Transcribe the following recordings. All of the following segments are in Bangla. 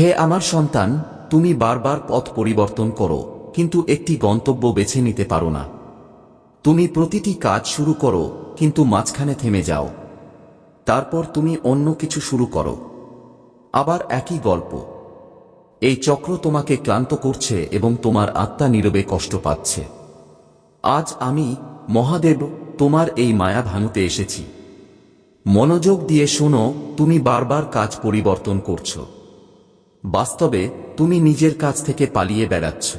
হে আমার সন্তান, তুমি বারবার পথ পরিবর্তন করো, কিন্তু একটি গন্তব্য বেছে নিতে পারো না। তুমি প্রতিটি কাজ শুরু করো, কিন্তু মাঝখানে থেমে যাও। তারপর তুমি অন্য কিছু শুরু করো। আবার একই গল্প। এই চক্র তোমাকে ক্লান্ত করছে এবং তোমার আত্মা নীরবে কষ্ট পাচ্ছে। আজ আমি, মহাদেব, তোমার এই মায়া ভাঙতে এসেছি। মনোযোগ দিয়ে শোনো, তুমি বারবার কাজ পরিবর্তন করছ। বাস্তবে তুমি নিজের কাজ থেকে পালিয়ে বেড়াচ্ছ।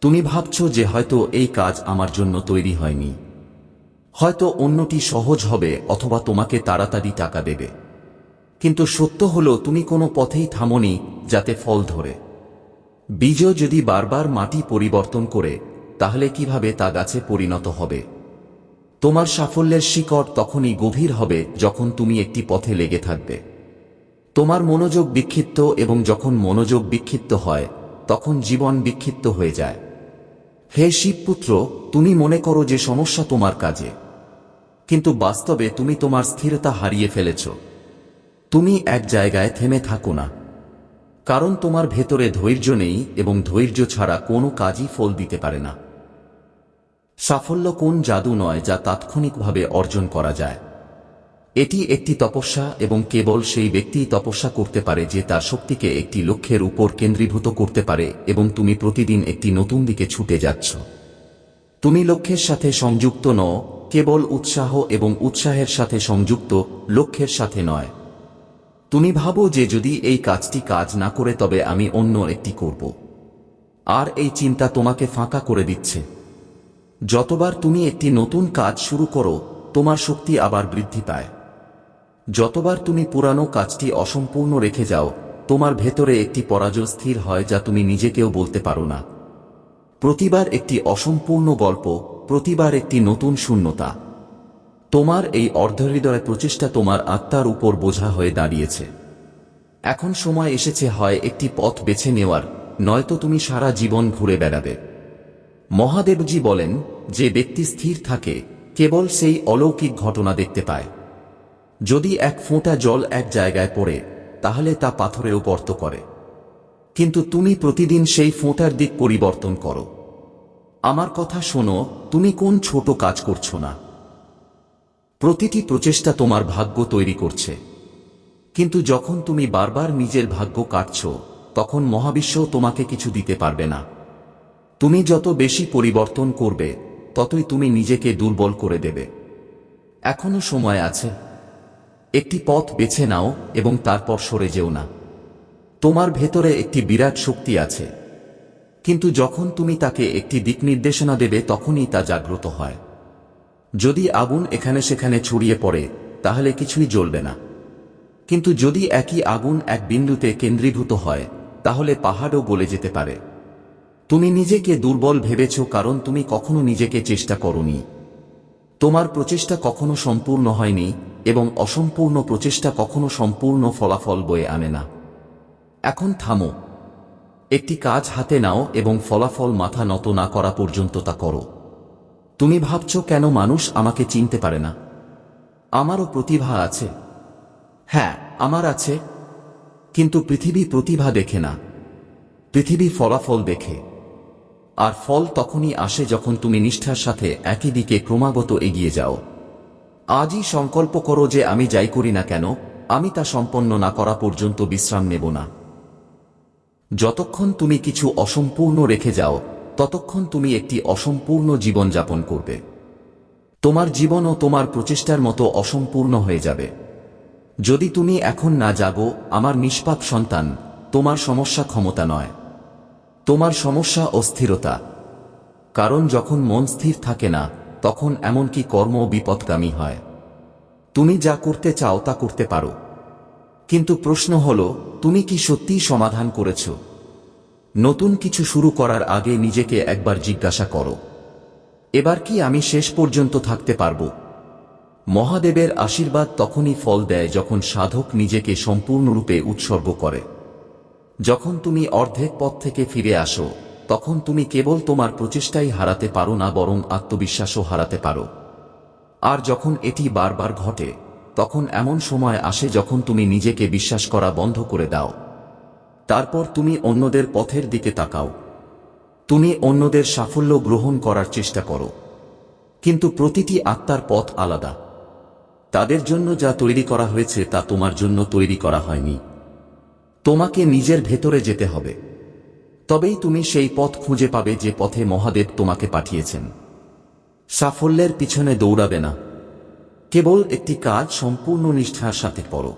তুমি ভাবছ যে হয়তো এই কাজ আমার জন্য তৈরি হয়নি। হয়তো অন্যটি সহজ হবে অথবা তোমাকে তাড়াতাড়ি টাকা দেবে। কিন্তু সত্য হলো, তুমি কোনো পথেই থামনি যাতে ফল ধরে। বীজ যদি বারবার মাটি পরিবর্তন করে, তাহলে কীভাবে তা গাছে পরিণত হবে? তোমার সাফল্যের শিকড় তখনই গভীর হবে যখন তুমি একটি পথে লেগে থাকবে। তোমার মনোযোগ বিক্ষিপ্ত এবং যখন মনোযোগ বিক্ষিপ্ত হয়, তখন জীবন বিক্ষিপ্ত হয়ে যায়। হে শিবপুত্র, তুমি মনে করো যে সমস্যা তোমার কাজে। কিন্তু বাস্তবে তুমি তোমার স্থিরতা হারিয়ে ফেলেছ। তুমি এক জায়গায় থেমে থাকো না। কারণ তোমার ভেতরে ধৈর্য নেই এবং ধৈর্য ছাড়া কোনো কাজই ফল দিতে পারে না। সাফল্য কোন জাদু নয় যা তাৎক্ষণিকভাবে অর্জন করা যায়। এটি একটি তপস্যা এবং কেবল সেই ব্যক্তিই তপস্যা করতে পারে যে তার শক্তিকে একটি লক্ষ্যের উপর কেন্দ্রীভূত করতে পারে এবং তুমি প্রতিদিন একটি নতুন দিকে ছুটে যাচ্ছ। তুমি লক্ষ্যের সাথে সংযুক্ত নও, কেবল উৎসাহ এবং উৎসাহের সাথে সংযুক্ত, লক্ষ্যের সাথে নয়। তুমি ভাবো যে যদি এই কাজটি কাজ না করে তবে আমি অন্য একটি করব। আর এই চিন্তা তোমাকে ফাঁকা করে দিচ্ছে। যতবার তুমি একটি নতুন কাজ শুরু করো, তোমার শক্তি আবার বৃদ্ধি পায়। যতবার তুমি পুরানো কাজটি অসম্পূর্ণ রেখে যাও, তোমার ভেতরে একটি পরাজয় স্থির হয় যা তুমি নিজেকেও বলতে পারো না। প্রতিবার একটি অসম্পূর্ণ গল্প, প্রতিবার একটি নতুন শূন্যতা। তোমার এই অর্ধহৃদয় প্রচেষ্টা তোমার আত্মার উপর বোঝা হয়ে দাঁড়িয়েছে। এখন সময় এসেছে হয় একটি পথ বেছে নেওয়ার, নয়তো তুমি সারা জীবন ঘুরে বেড়াবে। মহাদেবজি বলেন, যে ব্যক্তি স্থির থাকে, কেবল সেই অলৌকিক ঘটনা দেখতে পায়। যদি এক ফোঁটা জল এক জায়গায় পড়ে, তাহলে তা পাথরেও গর্ত করে। কিন্তু তুমি প্রতিদিন সেই ফোঁটার দিক পরিবর্তন করো। আমার কথা শোনো, তুমি কোন ছোট কাজ করছ না। প্রতিটি প্রচেষ্টা তোমার ভাগ্য তৈরি করছে। কিন্তু যখন তুমি বারবার নিজের ভাগ্য কাটছ, তখন মহাবিশ্ব তোমাকে কিছু দিতে পারবে না। তুমি যত বেশি পরিবর্তন করবে, ততই তুমি নিজেকে দুর্বল করে দেবে। এখনও সময় আছে। একটি পথ বেছে নাও এবং তারপর সরে যেও না। তোমার ভেতরে একটি বিরাট শক্তি আছে। কিন্তু যখন তুমি তাকে একটি দিক নির্দেশনা দেবে, তখনই তা জাগ্রত হয়। যদি আগুন এখানে সেখানে ছড়িয়ে পড়ে, তাহলে কিছুই জ্বলবে না। কিন্তু যদি একই আগুন এক বিন্দুতে কেন্দ্রীভূত হয়, তাহলে পাহাড়ও গলে যেতে পারে। তুমি নিজেকে দুর্বল ভেবেছ, কারণ তুমি কখনো নিজেকে চেষ্টা করনি। তোমার প্রচেষ্টা কখনো সম্পূর্ণ হয়নি, এবং অসম্পূর্ণ প্রচেষ্টা কখনো সম্পূর্ণ ফলাফল বয়ে আনে না। এখন থামো। একটি কাজ হাতে নাও এবং ফলাফল মাথা নত না করা পর্যন্ত তা করো। তুমি ভাবছ কেন মানুষ আমাকে চিনতে পারে না? আমারও প্রতিভা আছে। হ্যাঁ আমার আছে। কিন্তু পৃথিবী প্রতিভা দেখে না। পৃথিবী ফলাফল দেখে। আর ফল তখনই আসে যখন তুমি নিষ্ঠার সাথে একই দিকে ক্রমাগত এগিয়ে যাও। আজই সংকল্প করো যে আমি যাই করি না কেন, আমি তা সম্পন্ন না করা পর্যন্ত বিশ্রাম নেব না। যতক্ষণ তুমি কিছু অসম্পূর্ণ রেখে যাও, ততক্ষণ তুমি একটি অসম্পূর্ণ জীবন যাপন করবে। তোমার জীবনও তোমার প্রচেষ্টার মতো অসম্পূর্ণ হয়ে যাবে। যদি তুমি এখন না জাগো, আমার নিষ্পাপ সন্তান, তোমার সমস্যা ক্ষমতা নয়। তোমার সমস্যা অস্থিরতা কারণ যখন মন স্থির থাকে না, তখন এমনকি কর্ম বিপদগামী হয়। তুমি যা করতে চাও তা করতে পারো। কিন্তু প্রশ্ন হল, তুমি কি সত্যিই সমাধান করেছ? নতুন কিছু শুরু করার আগে নিজেকে একবার জিজ্ঞাসা করো। এবার কি আমি শেষ পর্যন্ত থাকতে পারব? মহাদেবের আশীর্বাদ তখনই ফল দেয় যখন সাধক নিজেকে সম্পূর্ণরূপে উৎসর্গ করে। যখন তুমি অর্ধেক পথ থেকে ফিরে আসো, তখন তুমি কেবল তোমার প্রচেষ্টাই হারাতে পারো না, বরং আত্মবিশ্বাসও হারাতে পারো। আর যখন এটি বারবার ঘটে, তখন এমন সময় আসে যখন তুমি নিজেকে বিশ্বাস করা বন্ধ করে দাও। তারপর তুমি অন্যদের পথের দিকে তাকাও। তুমি অন্যদের সাফল্য গ্রহণ করার চেষ্টা করো। কিন্তু প্রতিটি আত্মার পথ আলাদা। তাদের জন্য যা তৈরি করা হয়েছে তা তোমার জন্য তৈরি করা হয়নি। তোমাকে নিজের ভেতরে যেতে হবে। তবেই তুমি সেই পথ খুঁজে পাবে যে পথে মহাদেব তোমাকে পাঠিয়েছেন। সাফল্যের পিছনে দৌড়াবে না। কেবল একটি কাজ সম্পূর্ণ নিষ্ঠার সাথে করো।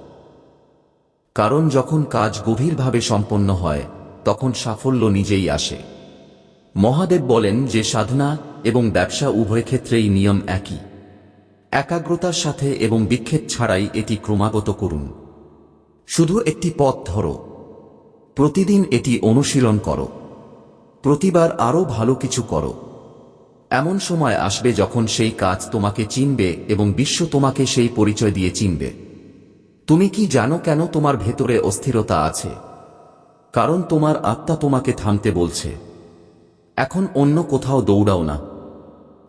কারণ যখন কাজ গভীরভাবে সম্পন্ন হয়, তখন সাফল্য নিজেই আসে। মহাদেব বলেন যে সাধনা এবং ব্যবসা উভয় ক্ষেত্রেই নিয়ম একই। একাগ্রতার সাথে এবং বিক্ষেপ ছাড়াই এটি ক্রমাগত করুন। শুধু একটি পথ ধরো। প্রতিদিন এটি অনুশীলন করো। প্রতিবার আরও ভালো কিছু করো। এমন সময় আসবে যখন সেই কাজ তোমাকে চিনবে এবং বিশ্ব তোমাকে সেই পরিচয় দিয়ে চিনবে। তুমি কি জানো কেন তোমার ভেতরে অস্থিরতা আছে? কারণ তোমার আত্মা তোমাকে থামতে বলছে। এখন অন্য কোথাও দৌড়াও না।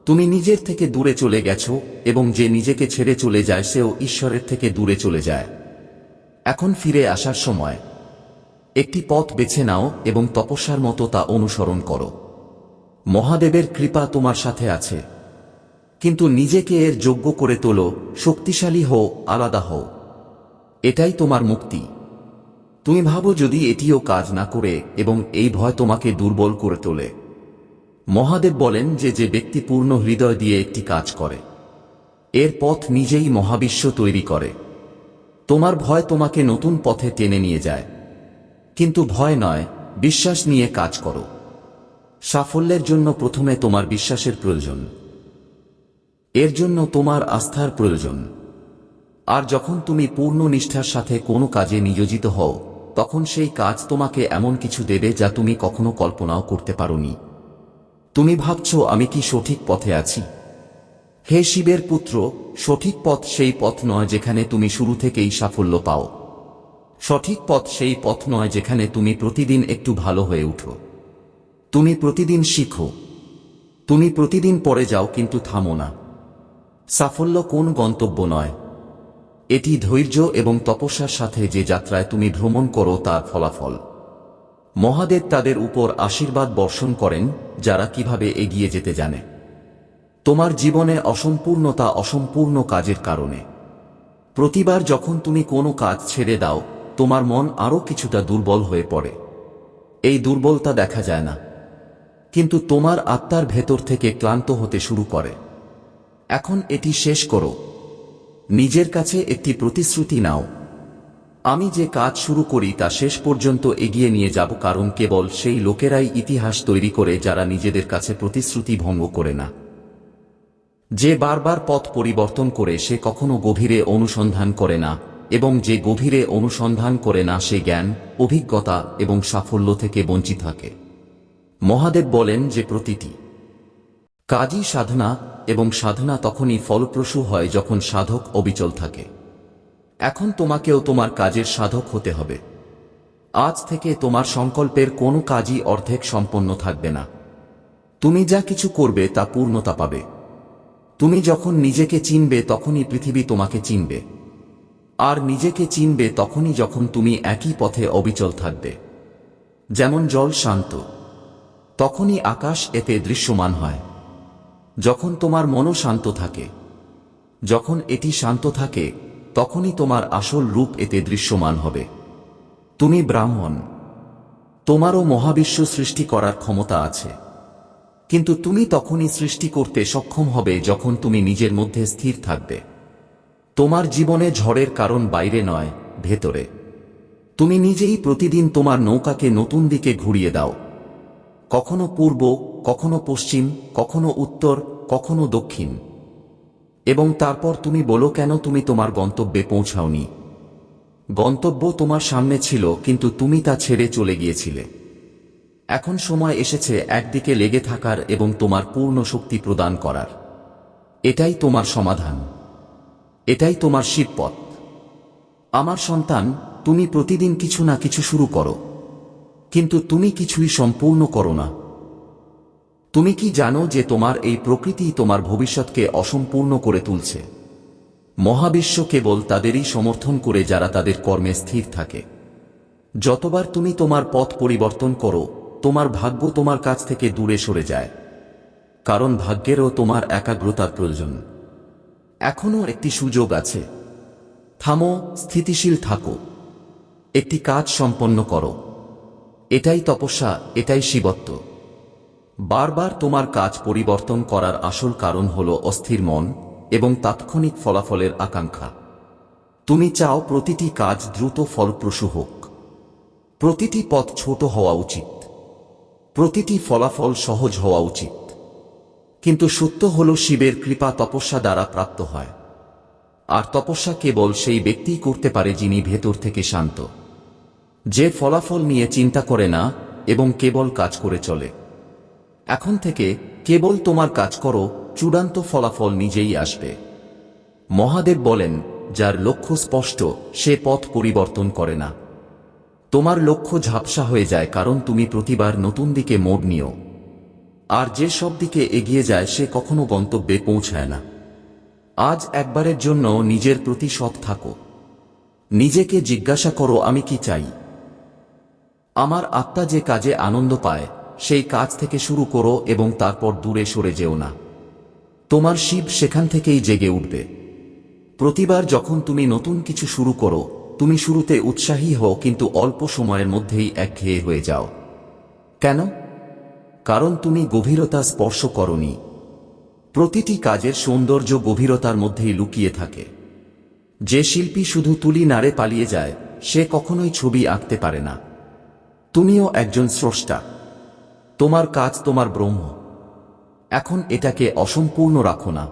তুমি নিজের থেকে দূরে চলে গেছো এবং যে নিজেকে ছেড়ে চলে যায় সেও ঈশ্বরের থেকে দূরে চলে যায়। এখন ফিরে আসার সময়, একটি পথ বেছে নাও এবং তপস্যার মতো তা অনুসরণ করো। মহাদেবের কৃপা তোমার সাথে আছে। কিন্তু নিজেকে এর যোগ্য করে তোলো, শক্তিশালী হও, আলাদা হও। এটাই তোমার মুক্তি। তুমি ভাবো যদি এটিও কাজ না করে এবং এই ভয় তোমাকে দুর্বল করে তোলে। মহাদেব বলেন যে যে ব্যক্তি পূর্ণ হৃদয় দিয়ে একটি কাজ করে, এর পথ নিজেই মহাবিশ্ব তৈরি করে। তোমার ভয় তোমাকে নতুন পথে টেনে নিয়ে যায়। কিন্তু ভয় নয়, বিশ্বাস নিয়ে কাজ করো। সাফল্যের জন্য প্রথমে তোমার বিশ্বাসের প্রয়োজন। এর জন্য তোমার আস্থার প্রয়োজন। আর যখন তুমি পূর্ণ নিষ্ঠার সাথে কোনো কাজে নিয়োজিত হও, তখন সেই কাজ তোমাকে এমন কিছু দেবে যা তুমি কখনো কল্পনাও করতে পারোনি। তুমি ভাবছ, আমি কি সঠিক পথে আছি? হে শিবের পুত্র, সঠিক পথ সেই পথ নয় যেখানে তুমি শুরু থেকেই সাফল্য পাও। সঠিক পথ সেই পথ নয় যেখানে তুমি প্রতিদিন একটু ভালো হয়ে উঠো। তুমি প্রতিদিন শিখো। তুমি প্রতিদিন পড়ে যাও কিন্তু থামো না। সাফল্য কোন গন্তব্য নয়। এটি ধৈর্য এবং তপস্যার সাথে যে যাত্রায় তুমি ভ্রমণ করো তার ফলাফল। মহাদেব তাদের উপর আশীর্বাদ বর্ষণ করেন, যারা কীভাবে এগিয়ে যেতে জানে। তোমার জীবনে অসম্পূর্ণতা অসম্পূর্ণ কাজের কারণে। প্রতিবার যখন তুমি কোনো কাজ ছেড়ে দাও, তোমার মন আরও কিছুটা দুর্বল হয়ে পড়ে। এই দুর্বলতা দেখা যায় না। কিন্তু তোমার আত্মার ভেতর থেকে ক্লান্ত হতে শুরু করে। এখন এটি শেষ করো। নিজের কাছে একটি প্রতিশ্রুতি নাও। আমি যে কাজ শুরু করি তা শেষ পর্যন্ত এগিয়ে নিয়ে যাব কারণ কেবল সেই লোকেরাই ইতিহাস তৈরি করে যারা নিজেদের কাছে প্রতিশ্রুতি ভঙ্গ করে না। যে বারবার পথ পরিবর্তন করে সে কখনো গভীরে অনুসন্ধান করে না, এবং যে গভীরে অনুসন্ধান করে না সে জ্ঞান, অভিজ্ঞতা এবং সাফল্য থেকে বঞ্চিত থাকে। মহাদেব বলেন যে প্রতিটি কাজই সাধনা, এবং সাধনা তখনই ফলপ্রসূ হয় যখন সাধক অবিচল থাকে। এখন তোমাকেও তোমার কাজের সাধক হতে হবে। আজ থেকে তোমার সংকল্পের কোনো কাজই অর্ধেক সম্পন্ন থাকবে না। তুমি যা কিছু করবে তা পূর্ণতা পাবে। তুমি যখন নিজেকে চিনবে তখনই পৃথিবী তোমাকে চিনবে। আর নিজেকে চিনবে তখনই যখন তুমি একই পথে অবিচল থাকবে। যেমন জল শান্ত, তখনই আকাশ এতে দৃশ্যমান হয়। যখন তোমার মনও শান্ত থাকে, যখন এটি শান্ত থাকে, তখনই তোমার আসল রূপ এতে দৃশ্যমান হবে। তুমি ব্রাহ্মণ, তোমারও মহাবিশ্ব সৃষ্টি করার ক্ষমতা আছে। কিন্তু তুমি তখনই সৃষ্টি করতে সক্ষম হবে যখন তুমি নিজের মধ্যে স্থির থাকবে। তোমার জীবনে ঝড়ের কারণ বাইরে নয়, ভেতরে। তুমি নিজেই প্রতিদিন তোমার নৌকাকে নতুন দিকে ঘুরিয়ে দাও। কখনো পূর্ব, কখনো পশ্চিম, কখনো উত্তর, কখনো দক্ষিণ। এবং তারপর তুমি বলো, কেন তুমি তোমার গন্তব্যে পৌঁছাওনি? গন্তব্য তোমার সামনে ছিল, কিন্তু তুমি তা ছেড়ে চলে গিয়েছিলে। এখন সময় এসেছে একদিকে লেগে থাকার এবং তোমার পূর্ণ শক্তি প্রদান করার। এটাই তোমার সমাধান। এটাই তোমার শিবপথ আমার সন্তান, তুমি প্রতিদিন কিছু না কিছু শুরু করো। কিন্তু তুমি কিছুই সম্পূর্ণ করো না। তুমি কি জানো যে তোমার এই প্রকৃতি তোমার ভবিষ্যৎকে অসম্পূর্ণ করে তুলছে? মহাবিশ্ব কেবল তাদেরই সমর্থন করে যারা তাদের কর্মে স্থির থাকে। যতবার তুমি তোমার পথ পরিবর্তন করো তোমার ভাগ্য তোমার কাছ থেকে দূরে সরে যায়। কারণ ভাগ্যেরও তোমার একাগ্রতার প্রয়োজন। এখনও একটি সুযোগ আছে। থামো, স্থিতিশীল থাকো। একটি কাজ সম্পন্ন করো। এটাই তপস্যা, এটাই শিবত্ব। বারবার তোমার কাজ পরিবর্তন করার আসল কারণ হল অস্থির মন এবং তাৎক্ষণিক ফলাফলের আকাঙ্ক্ষা। তুমি চাও প্রতিটি কাজ দ্রুত ফলপ্রসূ হোক। প্রতিটি পথ ছোট হওয়া উচিত। প্রতিটি ফলাফল সহজ হওয়া উচিত। কিন্তু সত্য হল শিবের কৃপা তপস্যা দ্বারা প্রাপ্ত হয়। আর তপস্যা কেবল সেই ব্যক্তিই করতে পারে যিনি ভেতর থেকে শান্ত। যে ফলাফল নিয়ে চিন্তা করে না এবং কেবল কাজ করে চলে। এখন থেকে কেবল তোমার কাজ করো, চূড়ান্ত ফলাফল নিজেই আসবে। মহাদেব বলেন, যার লক্ষ্য স্পষ্ট, সে পথ পরিবর্তন করে না। তোমার লক্ষ্য ঝাপসা হয়ে যায় কারণ তুমি প্রতিবার নতুন দিকে মোড় নিও। আর যে সব দিকে এগিয়ে যায় সে কখনো গন্তব্যে পৌঁছায় না। আজ একবারের জন্য নিজের প্রতি সৎ থাকো। নিজেকে জিজ্ঞাসা করো, আমি কি চাই? আমার আত্মা যে কাজে আনন্দ পায়, সেই কাজ থেকে শুরু করো এবং তারপর দূরে সরে যেও না। তোমার শিব সেখান থেকেই জেগে উঠবে। প্রতিবার যখন তুমি নতুন কিছু শুরু করো তুমি শুরুতে উৎসাহী হও, কিন্তু অল্প সময়ের মধ্যেই একঘেয়ে হয়ে যাও। কেন? কারণ তুমি গভীরতা স্পর্শ করনি। প্রতিটি কাজের সৌন্দর্য গভীরতার মধ্যেই লুকিয়ে থাকে। যে শিল্পী শুধু তুলি নাড়ে পালিয়ে যায়, সে কখনোই ছবি আঁকতে পারে না। তুমিও একজন স্রষ্টা। তোমার কাজ তোমার ব্রহ্ম। এখন এটাকে অসম্পূর্ণ রাখো না।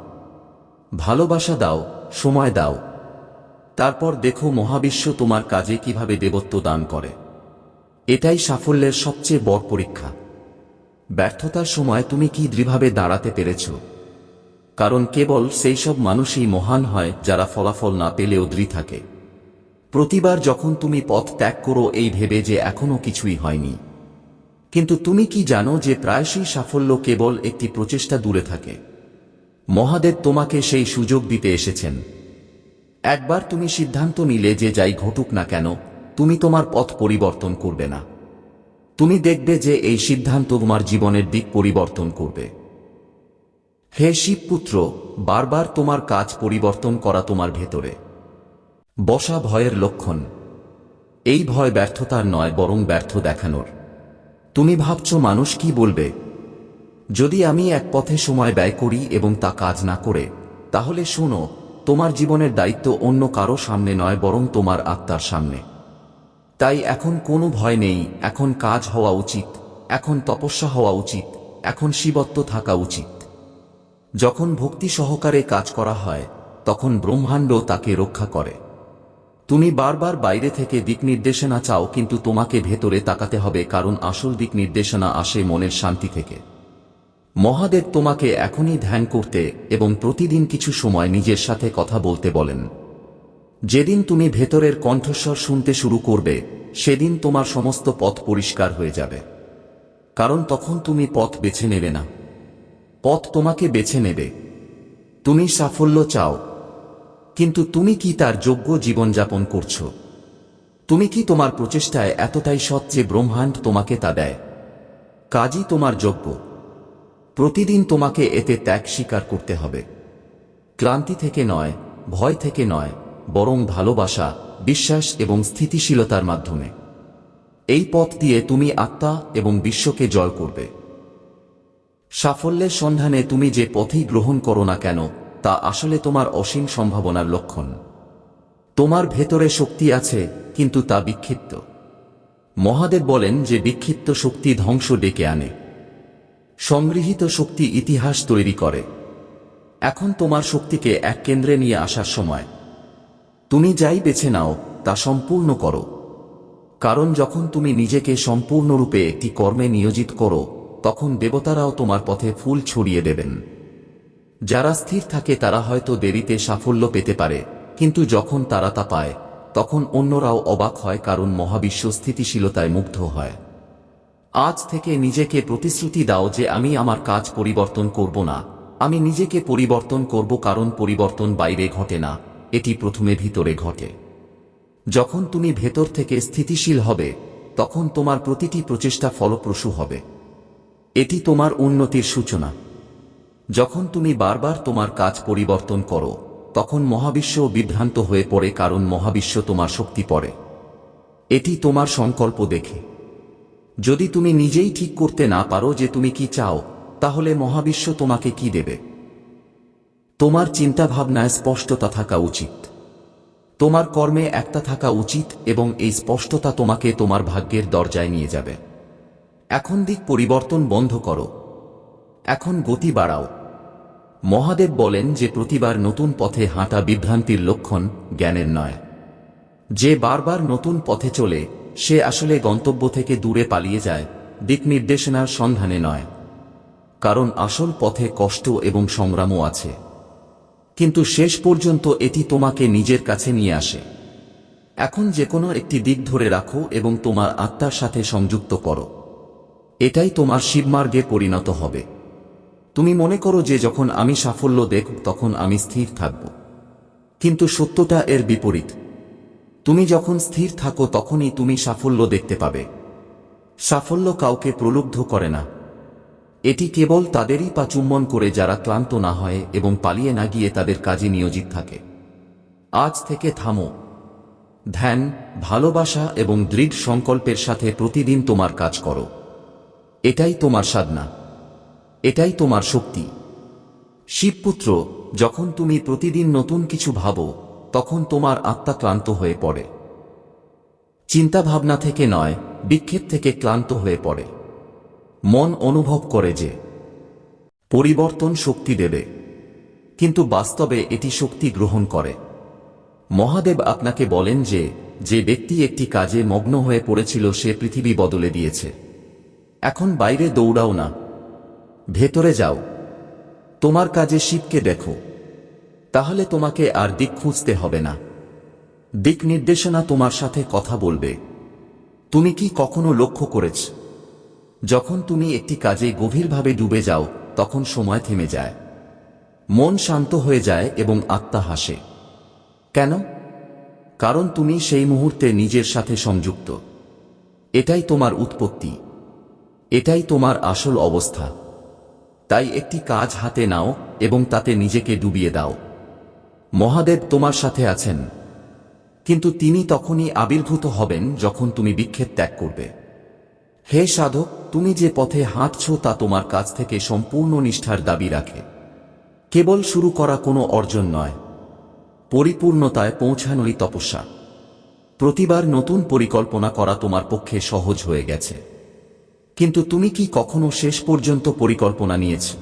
ভালোবাসা দাও, সময় দাও। তারপর দেখো মহাবিশ্ব তোমার কাজে কীভাবে দেবত্ব দান করে। এটাই সাফল্যের সবচেয়ে বড় পরীক্ষা। ব্যর্থতার সময় তুমি কি দৃঢ়ভাবে দাঁড়াতে পেরেছ? কারণ কেবল সেই সব মানুষই মহান হয় যারা ফলাফল না পেলেও দৃঢ় থাকে। প্রতিবার যখন তুমি পথ ত্যাগ করো এই ভেবে যে এখনও কিছুই হয়নি। কিন্তু তুমি কি জানো যে প্রায়শই সাফল্য কেবল একটি প্রচেষ্টা দূরে থাকে। মহাদেব তোমাকে সেই সুযোগ দিতে এসেছেন। একবার তুমি সিদ্ধান্ত নিলে যে যাই ঘটুক না কেন, তুমি তোমার পথ পরিবর্তন করবে না। তুমি দেখবে যে এই সিদ্ধান্ত তোমার জীবনের দিক পরিবর্তন করবে। হে শিবপুত্র, বারবার তোমার কাজ পরিবর্তন করা তোমার ভেতরে। বসা ভয়ের লক্ষণ। এই ভয় ব্যর্থতার নয়, বরং ব্যর্থ দেখানোর। তুমি ভাবছ মানুষ কি বলবে? যদি আমি এক পথে সময় ব্যয় করি এবং তা কাজ না করে, তাহলে শোনো তোমার জীবনের দায়িত্ব অন্য কারও সামনে নয়, বরং তোমার আত্মার সামনে। তাই এখন কোনো ভয় নেই, এখন কাজ হওয়া উচিত, এখন তপস্যা হওয়া উচিত, এখন শিবত্ব থাকা উচিত। যখন ভক্তি সহকারে কাজ করা হয়, তখন ব্রহ্মাণ্ড তাকে রক্ষা করে। তুমি বারবার বাইরে থেকে দিক নির্দেশনা চাও, কিন্তু তোমাকে ভেতরে তাকাতে হবে, কারণ আসল দিক নির্দেশনা আসে মনের শান্তি থেকে। মহাদেব তোমাকে এখনই ধ্যান করতে এবং প্রতিদিন কিছু সময় নিজের সাথে কথা বলতে বলেন। যেদিন তুমি ভেতরের কণ্ঠস্বর শুনতে শুরু করবে, সেদিন তোমার সমস্ত পথ পরিষ্কার হয়ে যাবে। কারণ তখন তুমি পথ বেছে নেবে না। পথ তোমাকে বেছে নেবে। তুমি সাফল্য চাও। কিন্তু তুমি কি তার যোগ্য জীবনযাপন করছ? তুমি কি তোমার প্রচেষ্টায় এতটাই সৎ যে ব্রহ্মাণ্ড তোমাকে তা দেয়? কাজই তোমার যোগ্য। প্রতিদিন তোমাকে এতে ত্যাগ স্বীকার করতে হবে। ক্লান্তি থেকে নয়, ভয় থেকে নয়, বরং ভালোবাসা, বিশ্বাস এবং স্থিতিশীলতার মাধ্যমে। এই পথ দিয়ে তুমি আত্মা এবং বিশ্বকে জয় করবে। সাফল্যের সন্ধানে তুমি যে পথেই গ্রহণ করো না কেন, তা আসলে তোমার অসীম সম্ভাবনার লক্ষণ। তোমার ভেতরে শক্তি আছে, কিন্তু তা বিক্ষিপ্ত। মহাদেব বলেন যে বিক্ষিপ্ত শক্তি ধ্বংস ডেকে আনে। সংগৃহীত শক্তি ইতিহাস তৈরি করে। এখন তোমার শক্তিকে এক কেন্দ্রে নিয়ে আসার সময়। তুমি যাই বেছে নাও, তা সম্পূর্ণ করো। কারণ যখন তুমি নিজেকে সম্পূর্ণরূপে একটি কর্মে নিয়োজিত করো, তখন দেবতারাও তোমার পথে ফুল ছড়িয়ে দেবেন। যারা স্থির থাকে তারা হয়তো দেরিতে সাফল্য পেতে পারে, কিন্তু যখন তারা তা পায়, তখন অন্যরাও অবাক হয় কারণ মহাবিশ্ব স্থিতিশীলতায় মুগ্ধ হয়। আজ থেকে নিজেকে প্রতিশ্রুতি দাও যে আমি আমার কাজ পরিবর্তন করব না। আমি নিজেকে পরিবর্তন করব কারণ পরিবর্তন বাইরে ঘটে না, এটি প্রথমে ভিতরে ঘটে। যখন তুমি ভেতর থেকে স্থিতিশীল হবে, তখন তোমার প্রতিটি প্রচেষ্টা ফলপ্রসূ হবে। এটি তোমার উন্নতির সূচনা। যখন তুমি বারবার তোমার কাজ পরিবর্তন করো, তখন মহাবিশ্ব বিভ্রান্ত হয়ে পড়ে কারণ মহাবিশ্ব তোমার শক্তি পড়ে। এটি তোমার সংকল্প দেখে। যদি তুমি নিজেই ঠিক করতে না পারো যে তুমি কি চাও, তাহলে মহাবিশ্ব তোমাকে কি দেবে? তোমার চিন্তাভাবনায় স্পষ্টতা থাকা উচিত। তোমার কর্মে একটা থাকা উচিত এবং এই স্পষ্টতা তোমাকে তোমার ভাগ্যের দরজায় নিয়ে যাবে। এখন দিক পরিবর্তন বন্ধ করো। এখন গতি বাড়াও। মহাদেব বলেন যে প্রতিবার নতুন পথে হাঁটা বিভ্রান্তির লক্ষণ জ্ঞানের নয়। যে বারবার নতুন পথে চলে সে আসলে গন্তব্য থেকে দূরে পালিয়ে যায়, দিক নির্দেশনার সন্ধানে নয়। কারণ আসল পথে কষ্ট এবং সংগ্রামও আছে। কিন্তু শেষ পর্যন্ত এটি তোমাকে নিজের কাছে নিয়ে আসে। এখন যে কোনো একটি দিক ধরে রাখো এবং তোমার আত্মার সাথে সংযুক্ত করো। এটাই তোমার শিবমার্গে পরিণত হবে। তুমি মনে করো যে যখন আমি সাফল্য দেখব তখন আমি স্থির থাকব। কিন্তু সত্যটা এর বিপরীত। তুমি যখন স্থির থাকো তখনই তুমি সাফল্য দেখতে পাবে। সাফল্য কাউকে প্রলুব্ধ করে না। এটি কেবল তাদেরই পা চুম্বন করে যারা ক্লান্ত না হয় এবং পালিয়ে না গিয়ে তাদের কাজে নিয়োজিত থাকে। আজ থেকে থামো। ধ্যান, ভালোবাসা এবং দৃঢ় সংকল্পের সাথে প্রতিদিন তোমার কাজ করো। এটাই তোমার সাধনা। এটাই তোমার শক্তি। শিবপুত্র, যখন তুমি প্রতিদিন নতুন কিছু ভাবো তখন তোমার আত্মা ক্লান্ত হয়ে পড়ে। চিন্তা ভাবনা থেকে নয়, বিক্ষেপ থেকে ক্লান্ত হয়ে পড়ে। মন অনুভব করে যে, পরিবর্তন শক্তি দেবে। কিন্তু বাস্তবে এটি শক্তি গ্রহণ করে। মহাদেব আপনাকে বলেন যে যে ব্যক্তি একটি কাজে মগ্ন হয়ে পড়েছিল সে পৃথিবী বদলে দিয়েছে। এখন বাইরে দৌড়াও না। ভেতরে যাও। তোমার কাজে শিবকে দেখো। তাহলে তোমাকে আর দিক খুঁজতে হবে না। দিক নির্দেশনা তোমার সাথে কথা বলবে। তুমি কি কখনো লক্ষ্য করেছ? যখন তুমি একটি কাজে গভীরভাবে ডুবে যাও, তখন সময় থেমে যায়। মন শান্ত হয়ে যায় এবং আত্মা হাসে। কেন? কারণ তুমি সেই মুহূর্তে নিজের সাথে সংযুক্ত। এটাই তোমার উৎপত্তি। এটাই তোমার আসল অবস্থা। তাই একটি কাজ হাতে নাও এবং তাতে নিজেকে ডুবিয়ে দাও। মহাদেব তোমার সাথে আছেন। কিন্তু তিনি তখনই আবির্ভূত হবেন যখন তুমি বিক্ষেপ ত্যাগ করবে। হে সাধক, তুমি যে পথে হাঁটছ তা তোমার কাছ থেকে সম্পূর্ণ নিষ্ঠার দাবি রাখে। কেবল শুরু করা কোনো অর্জন নয়। পরিপূর্ণতায় পৌঁছানোই তপস্যা। প্রতিবার নতুন পরিকল্পনা করা তোমার পক্ষে সহজ হয়ে গেছে। কিন্তু তুমি কি কখনো শেষ পর্যন্ত পরিকল্পনা নিয়েছ?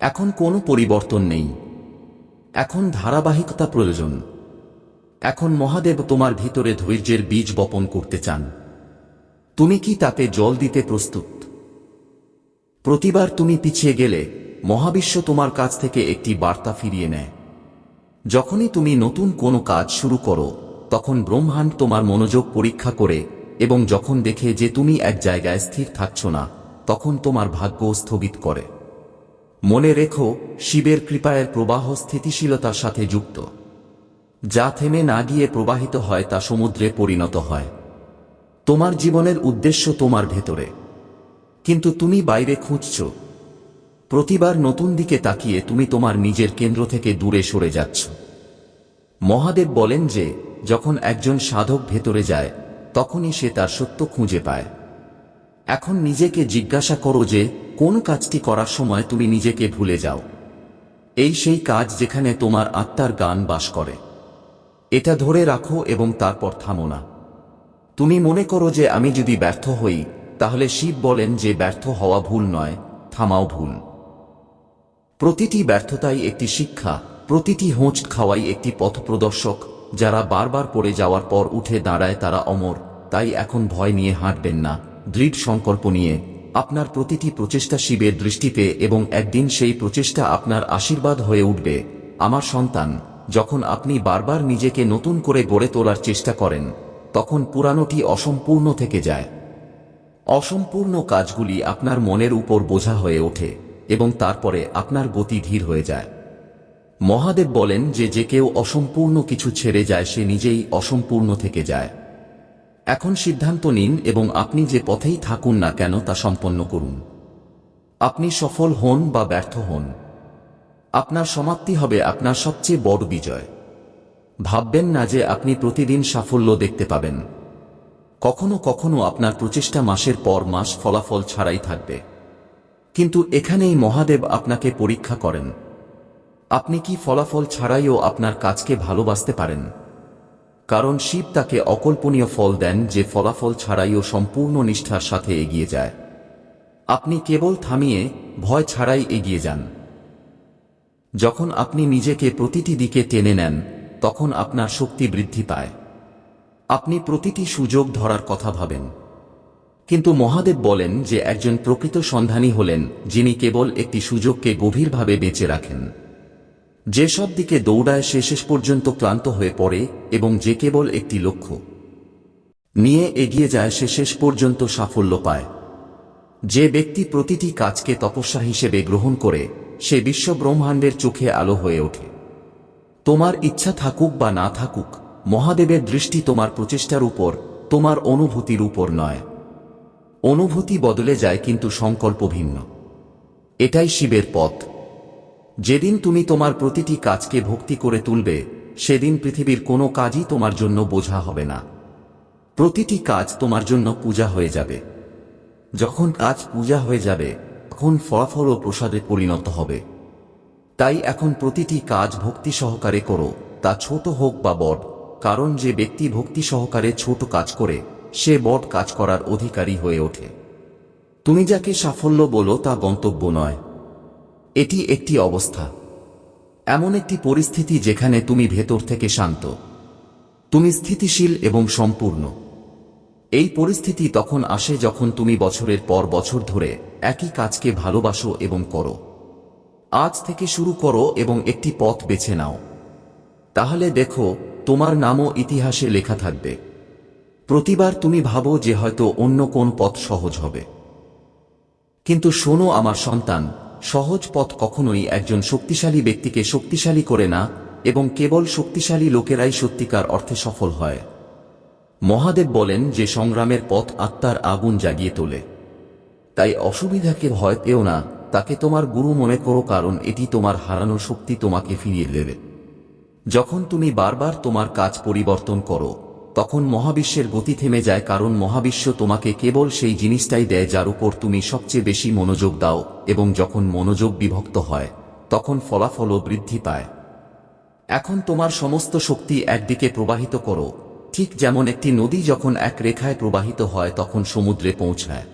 এখন কোনো পরিবর্তন নেই। এখন ধারাবাহিকতা প্রয়োজন। এখন মহাদেব তোমার ভিতরে ধৈর্যের বীজ বপন করতে চান। তুমি কি তাতে জল দিতে প্রস্তুত? প্রতিবার তুমি পিছিয়ে গেলে মহাবিশ্ব তোমার কাছ থেকে একটি বার্তা ফিরিয়ে নেয়। যখনই তুমি নতুন কোনো কাজ শুরু করো, তখন ব্রহ্মাণ্ড তোমার মনোযোগ পরীক্ষা করে এবং যখন দেখে যে তুমি এক জায়গায় স্থির থাকছ না, তখন তোমার ভাগ্য স্থগিত করে। মনে রেখো, শিবের কৃপায়ের প্রবাহ স্থিতিশীলতার সাথে যুক্ত। যা থেমে না গিয়ে প্রবাহিত হয়, তা সমুদ্রে পরিণত হয়। তোমার জীবনের উদ্দেশ্য তোমার ভেতরে। কিন্তু তুমি বাইরে খুঁজছ। প্রতিবার নতুন দিকে তাকিয়ে তুমি তোমার নিজের কেন্দ্র থেকে দূরে সরে যাচ্ছ। মহাদেব বলেন যে, যখন একজন সাধক ভেতরে যায়, তখনই সে তার সত্য খুঁজে পায়। এখন নিজেকে জিজ্ঞাসা করো যে, কোন কাজটি করার সময় তুমি নিজেকে ভুলে যাও? এই সেই কাজ যেখানে তোমার আত্মার গান বাস করে। এটা ধরে রাখো এবং তারপর থামো না। তুমি মনে করো যে, আমি যদি ব্যর্থ হই, তাহলে শিব বলেন যে, ব্যর্থ হওয়া ভুল নয়, থামাও ভুল। প্রতিটি ব্যর্থতাই একটি শিক্ষা, প্রতিটি হোঁচ খাওয়াই একটি পথপ্রদর্শক যারা বারবার পড়ে যাওয়ার পর উঠে দাঁড়ায় তারা অমর, তাই এখন ভয় নিয়ে হাঁটবেন না। দৃঢ় সংকল্প নিয়ে আপনার প্রতিটি প্রচেষ্টা শিবের দৃষ্টিতে এবং একদিন সেই প্রচেষ্টা আপনার আশীর্বাদ হয়ে উঠবে। আমার সন্তান, যখন আপনি বারবার নিজেকে নতুন করে গড়ে তোলার চেষ্টা করেন, তখন পুরানোটি অসম্পূর্ণ থেকে যায়। অসম্পূর্ণ কাজগুলি আপনার মনের উপর বোঝা হয়ে ওঠে এবং তারপরে আপনার গতি ধীর হয়ে যায়। মহাদেব বলেন যে যে কেউ অসম্পূর্ণ কিছু ছেড়ে যায়, সে নিজেই অসম্পূর্ণ থেকে যায়। এখন সিদ্ধান্ত নিন এবং আপনি যে পথেই থাকুন না কেন তা সম্পন্ন করুন। আপনি সফল হন বা ব্যর্থ হন। আপনার সমাপ্তি হবে আপনার সবচেয়ে বড় বিজয়। ভাববেন না যে আপনি প্রতিদিন সাফল্য দেখতে পাবেন। কখনো কখনো আপনার প্রচেষ্টা মাসের পর মাস ফলাফল ছাড়াই থাকবে। কিন্তু এখানেই মহাদেব আপনাকে পরীক্ষা করেন। আপনি কি ফলাফল ছাড়াইও আপনার কাজকে ভালোবাসতে পারেন? কারণ শিব তাকে অকল্পনীয় ফল দেন যে ফলাফল ছাড়াইও সম্পূর্ণ নিষ্ঠার সাথে এগিয়ে যায়। আপনি কেবল থামিয়ে, ভয় ছাড়াই এগিয়ে যান। যখন আপনি নিজেকে প্রতিটি দিকে টেনে নেন, তখন আপনার শক্তি বৃদ্ধি পায়। আপনি প্রতিটি সুযোগ ধরার কথা ভাবেন। কিন্তু মহাদেব বলেন যে একজন প্রকৃত সন্ধানী হলেন, যিনি কেবল একটি সুযোগকে গভীরভাবে বেঁচে রাখেন। যেসব দিকে দৌড়ায় সে শেষ পর্যন্ত ক্লান্ত হয়ে পড়ে এবং যে কেবল একটি লক্ষ্য। নিয়ে এগিয়ে যায় সে শেষ পর্যন্ত সাফল্য পায়। যে ব্যক্তি প্রতিটি কাজকে তপস্যা হিসেবে গ্রহণ করে, সে বিশ্ব ব্রহ্মাণ্ডের চোখে আলো হয়ে ওঠে। তোমার ইচ্ছা থাকুক বা না থাকুক, মহাদেবের দৃষ্টি তোমার প্রচেষ্টার উপর, তোমার অনুভূতির উপর নয়। অনুভূতি বদলে যায় কিন্তু সংকল্প ভিন্ন। এটাই শিবের পথ। যেদিন তুমি তোমার প্রতিটি কাজকে ভক্তি করে তুলবে, সেদিন পৃথিবীর কোনো কাজই তোমার জন্য বোঝা হবে না। প্রতিটি কাজ তোমার জন্য পূজা হয়ে যাবে। যখন কাজ পূজা হয়ে যাবে, তখন ফলাফল ও প্রসাদে পরিণত হবে। তাই এখন প্রতিটি কাজ ভক্তি সহকারে করো, তা ছোট হোক বা বট, কারণ যে ব্যক্তি ভক্তি সহকারে ছোট কাজ করে, সে বট কাজ করার অধিকারী হয়ে ওঠে। তুমি যাকে সাফল্য বলো তা গন্তব্য নয়। এটি একটি অবস্থা। এমন একটি পরিস্থিতি যেখানে তুমি ভেতর থেকে শান্ত। তুমি স্থিতিশীল এবং সম্পূর্ণ। এই পরিস্থিতি তখন আসে যখন তুমি বছরের পর বছর ধরে একই কাজকে ভালোবাসো এবং করো। আজ থেকে শুরু করো এবং একটি পথ বেছে নাও। তাহলে দেখো, তোমার নামও ইতিহাসে লেখা থাকবে। প্রতিবার তুমি ভাবো যে হয়তো অন্য কোন পথ সহজ হবে। কিন্তু শোনো আমার সন্তান সহজ পথ কখনোই একজন শক্তিশালী ব্যক্তিকে শক্তিশালী করে না, এবং কেবল শক্তিশালী লোকেরাই সত্যিকার অর্থে সফল হয়। মহাদেব বলেন যে সংগ্রামের পথ আত্মার আগুন জাগিয়ে তোলে। তাই অসুবিধাকে ভয় পেও না, তাকে তোমার গুরু মনে করো কারণ এটি তোমার হারানো শক্তি তোমাকে ফিরিয়ে দেবে। যখন তুমি বারবার তোমার কাজ পরিবর্তন করো তখন মহাবিশ্বের গতি থেমে যায় কারণ মহাবিশ্ব তোমাকে কেবল সেই জিনিসটাই দেয় যার উপর তুমি সবচেয়ে বেশি মনোযোগ দাও এবং যখন মনোযোগ বিভক্ত হয়, তখন ফলাফলও বৃদ্ধি পায়। এখন তোমার সমস্ত শক্তি একদিকে প্রবাহিত করো, ঠিক যেমন একটি নদী যখন এক রেখায় প্রবাহিত হয় তখন সমুদ্রে পৌঁছায়।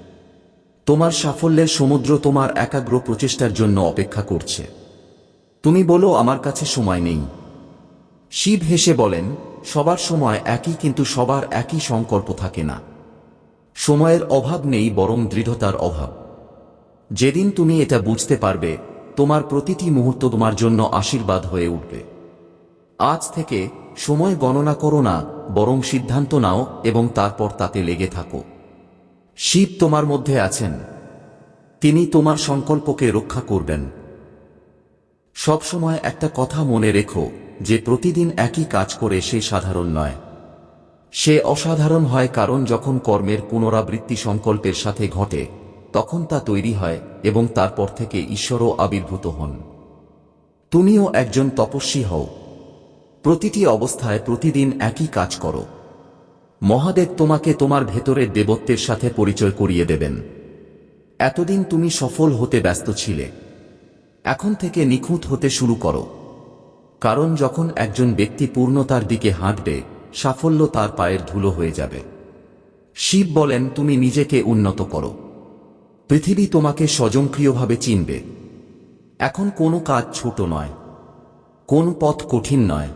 তোমার সাফল্যের সমুদ্র তোমার একাগ্র প্রচেষ্টার জন্য অপেক্ষা করছে। তুমি বলো, আমার কাছে সময় নেই। শিব হেসে বলেন সবার সময় একই কিন্তু সবার একই সংকল্প থাকে না। সময়ের অভাব নেই বরং দৃঢ়তার অভাব। যেদিন তুমি এটা বুঝতে পারবে, তোমার প্রতিটি মুহূর্ত তোমার জন্য আশীর্বাদ হয়ে উঠবে। আজ থেকে সময় গণনা করো না, বরং সিদ্ধান্ত নাও এবং তারপর তাতে লেগে থাকো। শিব তোমার মধ্যে আছেন। তিনি তোমার সংকল্পকে রক্ষা করবেন। সবসময় একটা কথা মনে রেখো যে প্রতিদিন একই কাজ করে সে সাধারণ নয়। সে অসাধারণ হয় কারণ যখন কর্মের পুনরাবৃত্তি সংকল্পের সাথে ঘটে, তখন তা তৈরি হয় এবং তারপর থেকে ঈশ্বরও আবির্ভূত হন। তুমিও একজন তপস্বী হও। প্রতিটি অবস্থায় প্রতিদিন একই কাজ করো। মহাদেব তোমাকে তোমার ভেতরের দেবত্বের সাথে পরিচয় করিয়ে দেবেন। এতদিন তুমি সফল হতে ব্যস্ত ছিলে। এখন থেকে নিখুঁত হতে শুরু করো। কারণ যখন একজন ব্যক্তি পূর্ণতার দিকে হাঁটবে, সাফল্য তার পায়ের ধুলো হয়ে যাবে। শিব বলেন, তুমি নিজেকে উন্নত করো। পৃথিবী তোমাকে স্বজনক্রিয়ভাবে চিনবে। এখন কোনো কাজ ছোট নয়। কোন পথ কঠিন নয়।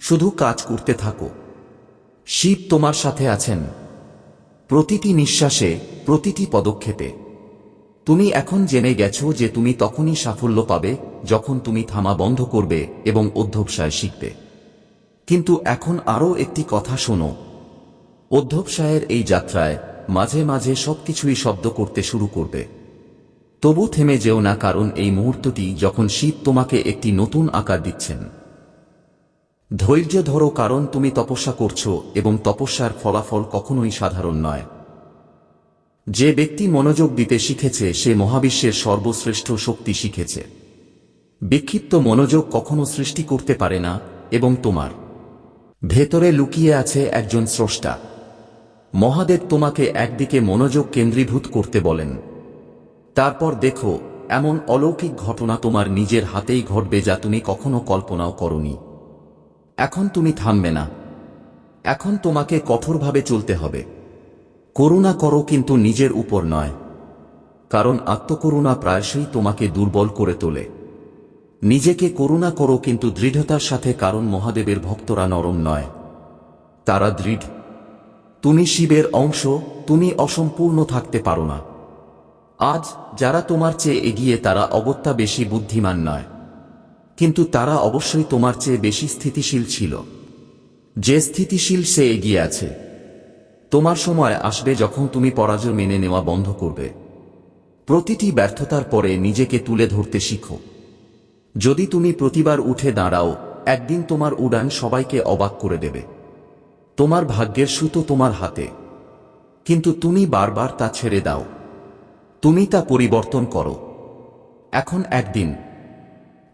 শুধু কাজ করতে থাকো। শিব তোমার সাথে আছেন। প্রতিটি নিঃশ্বাসে, প্রতিটি পদক্ষেপে। তুমি এখন জেনে গেছো যে তুমি তখনই সাফল্য পাবে, যখন তুমি থামা বন্ধ করবে এবং অধ্যবসায় শিখবে। কিন্তু এখন আরও একটি কথা শোনো। অধ্যবসায়ের এই যাত্রায় মাঝে মাঝে সবকিছুই শব্দ করতে শুরু করবে। তবু থেমে যেও না, কারণ এই মুহূর্তটি যখন শীত তোমাকে একটি নতুন আকার দিচ্ছেন। ধৈর্য ধরো, কারণ তুমি তপস্যা করছ এবং তপস্যার ফলাফল কখনোই সাধারণ নয়। যে ব্যক্তি মনোযোগ দিতে শিখেছে, সে মহাবিশ্বের সর্বশ্রেষ্ঠ শক্তি শিখেছে। বিক্ষিপ্ত মনোযোগ কখনো সৃষ্টি করতে পারে না, এবং তোমার ভেতরে লুকিয়ে আছে একজন স্রষ্টা। মহাদেব তোমাকে একদিকে মনোযোগ কেন্দ্রীভূত করতে বলেন। তারপর দেখো, এমন অলৌকিক ঘটনা তোমার নিজের হাতেই ঘটবে যা তুমি কখনো কল্পনাও করনি। এখন তুমি থামবে না। এখন তোমাকে কঠোরভাবে চলতে হবে। করুণা করো কিন্তু নিজের উপর নয়, কারণ আত্মকরুণা প্রায়শই তোমাকে দুর্বল করে তোলে। নিজেকে করুণা করো কিন্তু দৃঢ়তার সাথে কারণ মহাদেবের ভক্তরা নরম নয়। তারা দৃঢ়। তুমি শিবের অংশ, তুমি অসম্পূর্ণ থাকতে পারো না। আজ যারা তোমার চেয়ে এগিয়ে তারা অগত্যা বেশি বুদ্ধিমান নয়। কিন্তু তারা অবশ্যই তোমার চেয়ে বেশি স্থিতিশীল ছিল। যে স্থিতিশীল সে এগিয়ে আছে। তোমার সময় আসবে যখন তুমি পরাজয় মেনে নেওয়া বন্ধ করবে। প্রতিটি ব্যর্থতার পরে নিজেকে তুলে ধরতে শিখো। যদি তুমি প্রতিবার উঠে দাঁড়াও, একদিন তোমার উড়ান সবাইকে অবাক করে দেবে। তোমার ভাগ্যের সুতো তোমার হাতে। কিন্তু তুমি বারবার তা ছেড়ে দাও। তুমি তা পরিবর্তন করো। এখন একদিন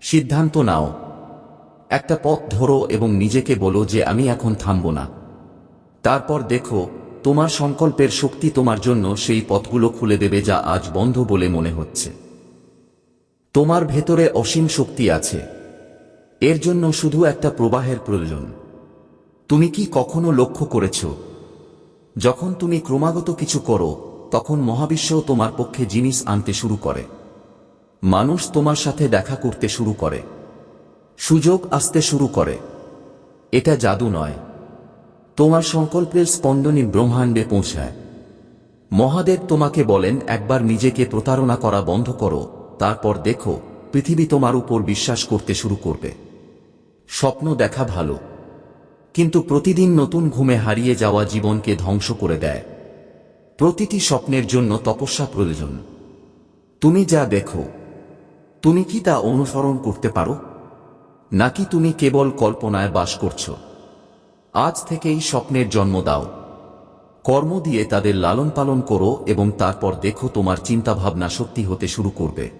সিদ্ধান্ত নাও। একটা পথ ধরো এবং নিজেকে বলো যে আমি এখন থামব না। তারপর দেখো তোমার সংকল্পের শক্তি তোমার জন্য সেই পথগুলো খুলে দেবে যা আজ বন্ধ বলে মনে হচ্ছে। তোমার ভেতরে অসীম শক্তি আছে। এর জন্য শুধু একটা প্রবাহের প্রয়োজন। তুমি কি কখনো লক্ষ্য করেছ? যখন তুমি ক্রমাগত কিছু করো, তখন মহাবিশ্বও তোমার পক্ষে জিনিস আনতে শুরু করে। মানুষ তোমার সাথে দেখা করতে শুরু করে। সুযোগ আসতে শুরু করে। এটা জাদু নয়। তোমার সংকল্পের স্পন্দনী ব্রহ্মাণ্ডে পৌঁছায়। মহাদেব তোমাকে বলেন, একবার নিজেকে প্রতারণা করা বন্ধ করো, তারপর দেখো, পৃথিবী তোমার উপর বিশ্বাস করতে শুরু করবে। স্বপ্ন দেখা ভালো। কিন্তু প্রতিদিন নতুন ঘুমে হারিয়ে যাওয়া জীবনকে ধ্বংস করে দেয়। প্রতিটি স্বপ্নের জন্য তপস্যা প্রয়োজন। তুমি যা দেখো, তুমি কি তা অনুসরণ করতে পারো? নাকি তুমি কেবল কল্পনায় বাস করছ? আজ থেকেই স্বপ্নের জন্ম দাও। কর্ম দিয়ে তাদের লালন পালন করো এবং তারপর দেখো তোমার চিন্তাভাবনা সত্যি হতে শুরু করবে।